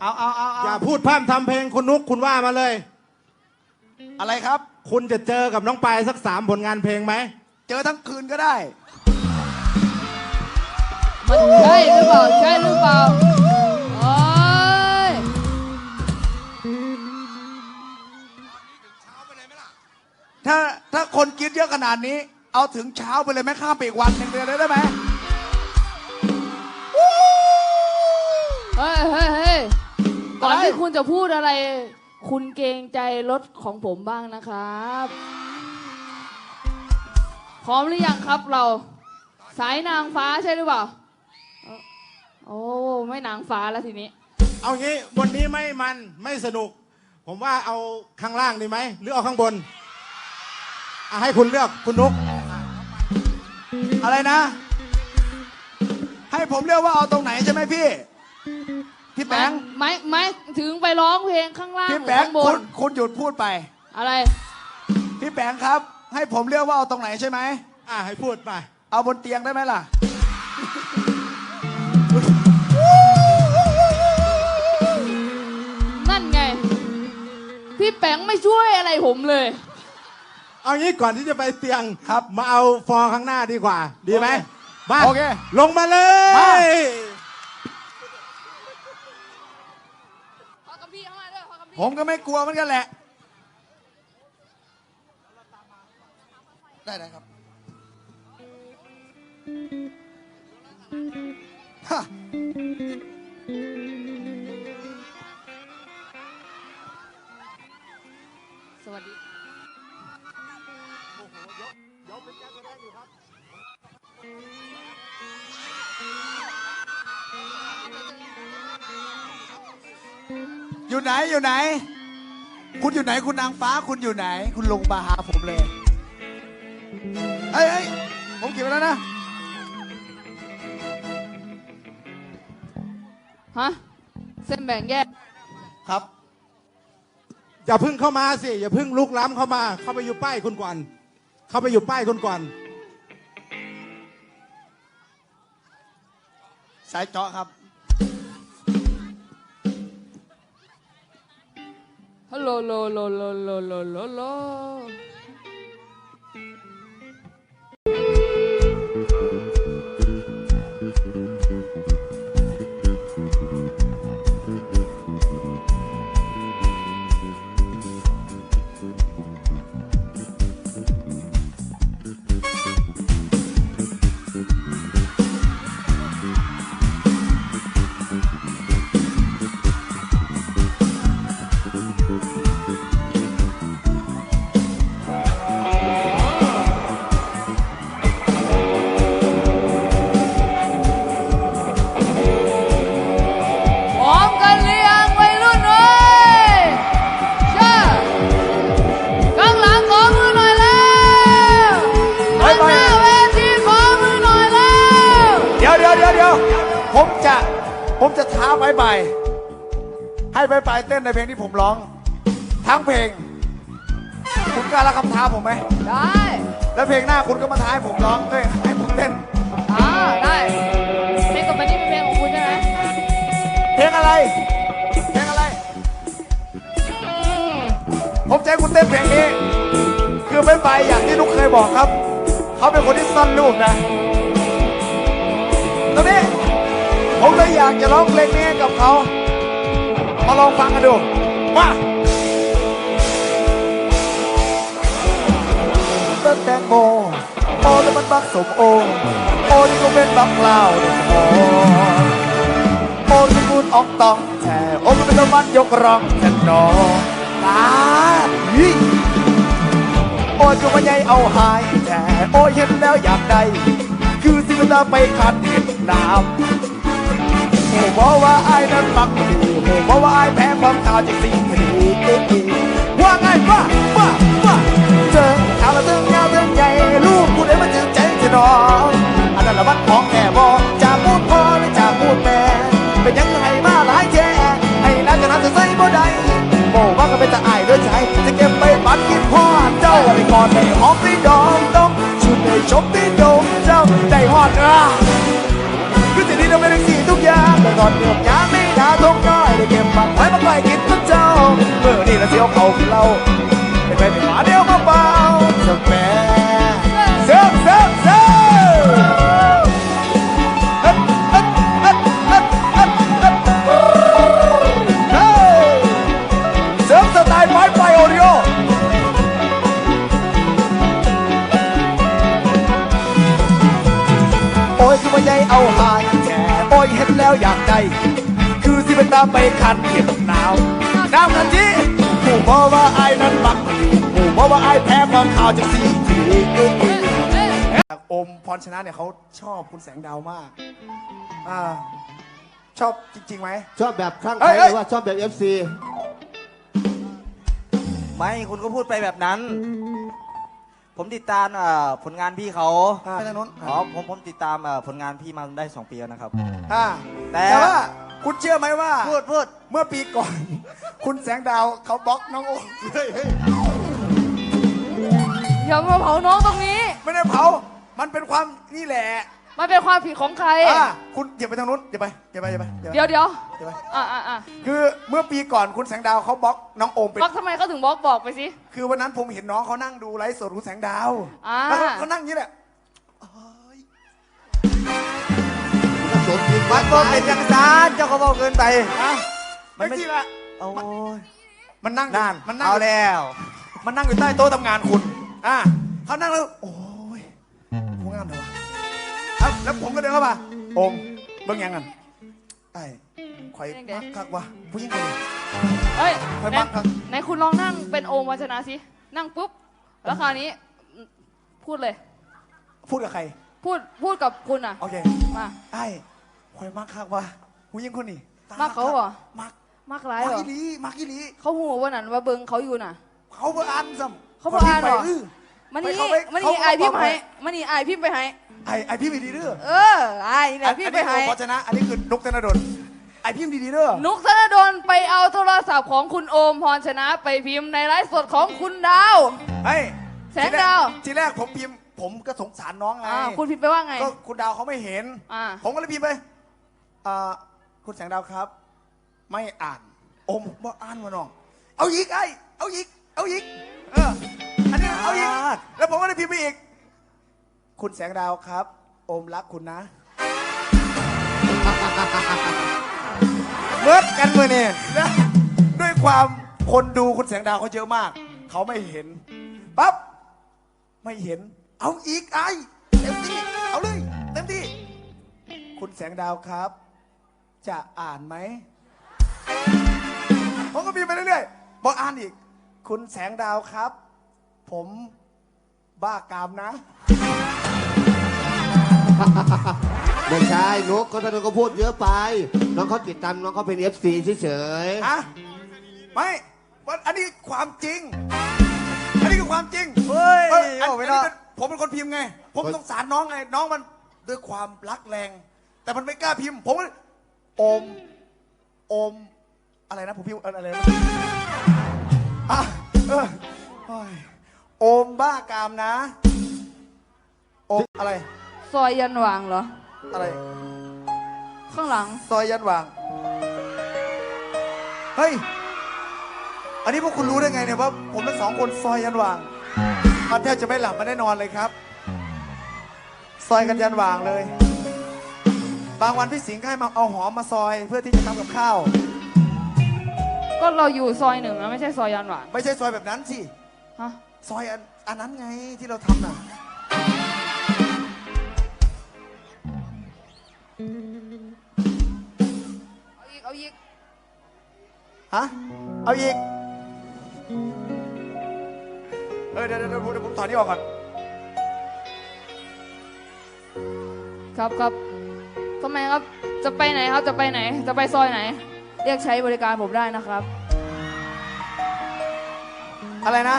เอาเอาเอาอย่าเอาพูดพร่ำทำเพลงคุณนุกคุณว่ามาเลย อะไรครับ คุณจะเจอกับน้องปายสักสามผลงานเพลงไหมเจอทั้งคืนก็ได้ มันใช่หรือเปล่า ใช่หรือเปล่าโอ้ยถ้าถ้าคนกินเยอะขนาดนี้ เอาถึงเช้าไปเลยไหมข้ามไปอีกวันหนึ่งเลยได้ไหม เฮ้ยเฮ้ยเฮ้ย ก่อนอะไรที่คุณจะพูดอะไร คุณเกรงใจรถของผมบ้างนะครับ พร้อมหรือยังครับเรา สายนางฟ้าใช่หรือเปล่าเอ่อโอ้ไม่นางฟ้าแล้วทีนี้ เอางี้วันนี้ไม่มันไม่สนุก ผมว่าเอาข้างล่างดีไหมหรือเอาข้างบนอะให้คุณเลือกคุณนุก อะไรนะ ให้ผมเรียกว่าเอาตรงไหนใช่ไหมพี่ พี่แปง ไม่ไม่ ถึงไปร้องเพลงข้างล่างพี่หแปรืองข้างบคุนณคุณหยุดพูดไป อะไร พี่แปงครับ ให้ผมเรียกว่าเอาตรงไหนใช่ไหม อะให้พูดไป เอาบนเตียงได้ไหมล่ะ นั่นไง พี่แปงไม่ช่วยอะไรผมเลย เอางี้ก่อนที่จะไปเตียงครับมาเอาฟอร์ข้างหน้าดีกว่า ดีไหมมาโอเคลงมาเลมา ย ผมก็ไม่กลัวเหมือนกันแหละ ได้ได้ครับฮะ อยู่ไหนอยู่ไหน คุณอยู่ไหน คุณนางฟ้าคุณอยู่ไหน คุณลงมาหาผมเลยเฮ้ยเฮ้ยผมเก็บไว้แล้วนะ ฮะ เส้นแบ่งแยก ครับ อย่าเพึ่งเข้ามาสิ อย่าเพึ่งลุกล้ำเข้ามา เข้าไปอยู่ป้ายคุณก่อน เข้าไปอยู่ป้ายคุณก่อน สายเจาะครับ ฮัลโหลโลโผมจะผมจะท้าไปไปให้ไปไปเต้นในเพลงที่ผมร้อง ทั้งเพลง คุณกล้ารับคำท้าผมไหมได้แล้วเพลงหน้าคุณก็มาท้าให้ผมร้องด้วยให้ผมเต้นอ่าได้เพลงต่อไปนี้เป็นเพลงของคุณใช่ไหมเพลงอะไรเพลงอะไร ผมจะให้คุณเต้นเพลงนี้คือไปไปอย่างที่นุกเคยบอกครับ เขาเป็นคนที่ซ่อนรูปนะตอนนี้ ผมเลยอยากจะร้องเพลงนี้กับเขา มาลองฟังกันดู มาต้นแตงโมโอ้แล้วมันบักสมโอโอ้นี่ก็เป็นบักคลาวเด็กโมโอที่พูดออกต้องแท้โอ้ก็เป็นตะวันยกร้องแทนนอตาโอ้ก็มาใหญ่เอาหายแท้โอ้ยเห็นแล้วอยากได้คือสิมันตาไปขัดเห็นน้ำ บอกว่าไอ้นั้นมักดีโอ้บอกว่าไอ้แพ้ความขาวจากสิ่งดีว่าไงว่าว่าว่าเจอข่าวละเรื่องยาวเรื่องใหญ่ลูกกูได้มาเจอใจจะนอนอันนั้นละวัดของแก่บ มาไว้มาไกลกินพระเจ้าเมื่อนี่ละเสียวเขาเราไปไปไปหมาเดียวมาเบาเสแม่เสริมเสริมเสริมเสริมสไตล์ไฟไฟโอริโอโอ้ยคือว่าใหญ่เอาหายแก่โอ้ยเห็นแล้วอยากได้ สิเป็นตามไปคันเข็มหนาวน้ำกันจีผู้บอกว่าไอ้ายนั้นบักดีผู้บอกว่าไอ้ายแพ้ความข่าวจากสีทีเอ้ยเอ้ยอมพรชนะเนี่ยเขาชอบคุณแสงดาวมากอ่าชอบจริงๆไหม ชอบแบบข้างเอ้ใครยหเอ้ยรือว่าชอบแบบ FC ไม่คุณก็พูดไปแบบนั้น ผมติดตามเอ่อผลงานพี่เขาอ่าทางโน้นอ๋อผมผมติดตามเอ่อผลงานพี่มาได้ 2 ปีแล้วนะครับอ่าแต่แต่ว่า คุณเชื่อไหมว่าพูดพูดเมื่อปีก่อน คุณแสงดาวเขาบล็อกน้องโอมเฮ้ยเฮ้ยอย่ามาเผาน้องตรงนี้ ไม่ได้เผา มันเป็นความนี่แหละมันเป็นความผิดของใครอ่าคุณอย่าไปทางนู้นอย่าไปอย่าไปอย่าไปอย่าไปเดี๋ยวเดี๋ยวอย่าไปอ่าอ่าอ่าคือเมื่อปีก่อนคุณแสงดาวเขาบล็อกน้องโอมเป็นบล็อกทำไมเขาถึงบล็อกบอกไปสิคือวันนั้นผมเห็นน้องเขานั่งดูไลฟ์สดคุณแสงดาวอ่าแล้วเขาเขานั่งอย่างนี้แหละ มจริงมันก็เป็นอย่างซานเจ้าก็บอกเกินไปอะมัไม่นไม่จริงละโอ้ยมันนั่งนั่นมันนั่งเอาแล้ว มันนั่งอยู่ใต้โต๊ะทำงานคุณ อ่าเขานั่งแล้ว โอ้ยผู้งามเลยวะครับแล้วผมก็เดินเข้ามาโอมเบิ่งยังกันไอ้ข่อยมักคักวะผู้หญิงคนนี้ เอ้ยค่อยไหนบังครับ ไหนคุณลองนั่งเป็นโอมวัชนะสิ นั่งปุ๊บ แล้วคราวนี้อืมพูดเลย พูดกับใคร พูดพูดกับคุณอะ โอเคมา ไอ้ ข่อยมักคักวะผู้หญิงคนนี้ตมักเขาเหรอ มักมากร้ายมักเหรอ อีหลีมักอีหลีเขาหูว่านั่นว่าเบิงเขาอยู่น่ะ เขาเบอร์อันซ้ำเขาบ่อ่านเหรอ ไปมันไปนี่เขาไปมันเขานี่อายพิมพ์บอกไปให้มันนี่อายพิมพ์ไปให้ไอ้ไอ้พี่มีดีเด้อเอออายนี่แหละพิมพ์ไปอันให้นี้โอมพอชนะอันนี้คือนุกธนดลไอ้พี่มีดีเด้อนุกธนดลไปเอาโทรศัพท์ของคุณโอมพรชนะไปพิมพ์ในไลฟ์สดของคุณดาวเฮ้ยแสงดาวทีแรกผมพิมพ์ผมก็สงสารน้องไงอ่าคุณพิมพ์ไปว่าไง ก็คุณดาวเขาไม่เห็น อ่า ผมก็เลยพิมพ์ไป อ่าคุณแสงดาวครับ ไม่อ่าน อมบ่อ่านวะน้อง เอาอีกไอ้เอาอีก เอาอีก เออ อันนี้เอาอีก แล้วผมก็เลยพิมพ์ไปอีก คุณแสงดาวครับ อมรักคุณนะเมิดกันมือนี่นะด้วยความคนดูคุณแสงดาวเขาเยอะมาก เขาไม่เห็นปั๊บไม่เห็น เอาอีกไอ้เต็มที่ เอาเลย เต็มที่ คุณแสงดาวครับ จะอ่านไหมผมก็พิมพ์ไปเรื่อยๆบอกอ่านอีก คุณแสงดาวครับ ผมบ้ากามนะ ไม่ใช่นกเขาท่านนก็พูดเยอะไป น้องเขาติดตามน้องเขาเป็น FC เฉยฮะไม่วันอันนี้ความจริง อันนี้คือความจริงเฮ้ยเอ้ยอันโอ้อัไม่นเนาะนี้เป็นผมเป็นคนพิมพ์ไง ผมสงสารน้องไง น้องมันด้วยความรักแรง แต่มันไม่กล้าพิมพ์ ผมก็เลยโอมโอม อะไรนะผมพิมพ์อะไรนะอะเออโอ้ยโอมบ้ากามนะโอมอะไร ซอยยันหวางเหรอ อะไร ข้างหลัง ซอยยันวาง เฮ้ย อันนี้พวกคุณรู้ได้ไงเนี่ยว่า ผมทั้งสองคนซอยยันวางมันแทบจะไม่หลับไม่ได้นอนเลยครับ ซอยกันยันวางเลย บางวันพี่สิงห์ก็ให้มาเอาหอมมาซอยเพื่อที่จะทำกับข้าว ก็เราอยู่ซอยหนึ่งนะไม่ใช่ซอยยันหวางไม่ใช่ซอยแบบนั้นสิฮะซอยอันอันนั้นไงที่เราทำน่ะเอาอีกเอาอีกฮะเอาอีกเออเดี๋ยวเดี๋ยวเดี๋ยวเดี๋ยวผมถอดนี่ออกก่อน ครับครับ ทำไมครับ จะไปไหนครับ จะไปไหน จะไปซอยไหน เรียกใช้บริการผมได้นะครับ อะไรนะ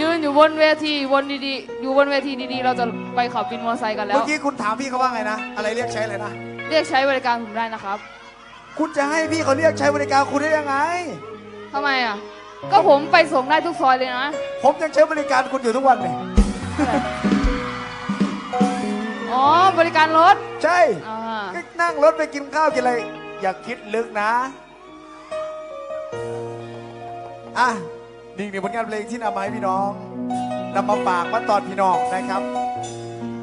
ยืนอยู่บนเวทีวนดีๆ อยู่บนเวทีดีๆ เราจะไปขับวินมอเตอร์ไซค์กันแล้เมื่ว อกี้คุณถามพี่เขาว่าไงนะ อะไรเรียกใช้อะไรนะ เรียกใช้บริการผมได้นะครับคุณจะให้พี่เขาเรียกใช้บริการคุณได้ยังไง ทำไมอะ ก็ผมไปส่งได้ทุกซอยเลยนะ ผมยังใช้บริการคุณอยู่ทุกวันเลยอ๋อ บริการรถ ใช่อ่า ก็นั่งรถไปกินข้าวกินอะไร อย่าคิดลึกนะ อะนี่คือผลงานเพลงที่นำมาให้พี่น้องนำมาฝากมาตอนพี่น้องนะครับ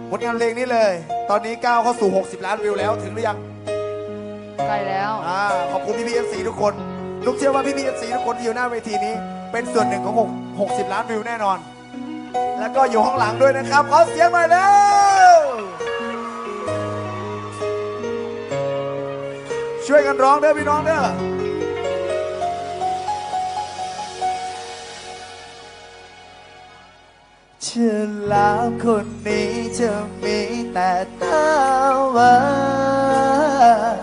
ผลงานเพลงนี้เลย ตอนนี้ก้าวเข้าสู่ 60 ล้านวิวแล้วถึงหรือยัง ใกล้แล้ว อ่าขอบคุณพี่พีเอฟซีทุกคน ลูกเชื่อว่าพี่พีเอฟซีทุกคนที่อยู่หน้าเวทีนี้ เป็นส่วนหนึ่งของ 6 60 ล้านวิวแน่นอน แล้วก็อยู่ข้างหลังด้วยนะครับ ขอเสียงหน่อยเร็ว ช่วยกันร้องเด้อพี่น้องเด้อเชื่อแล้วคนนี้จะมีแต่ตาหวาน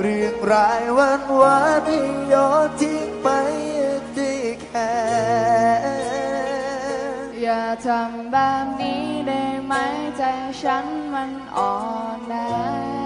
เรื่องรายวันวานที่โยนทิ้งไปที่แค่อย่าทำแบบนี้ได้ไหมใจฉันมันอ่อนแอ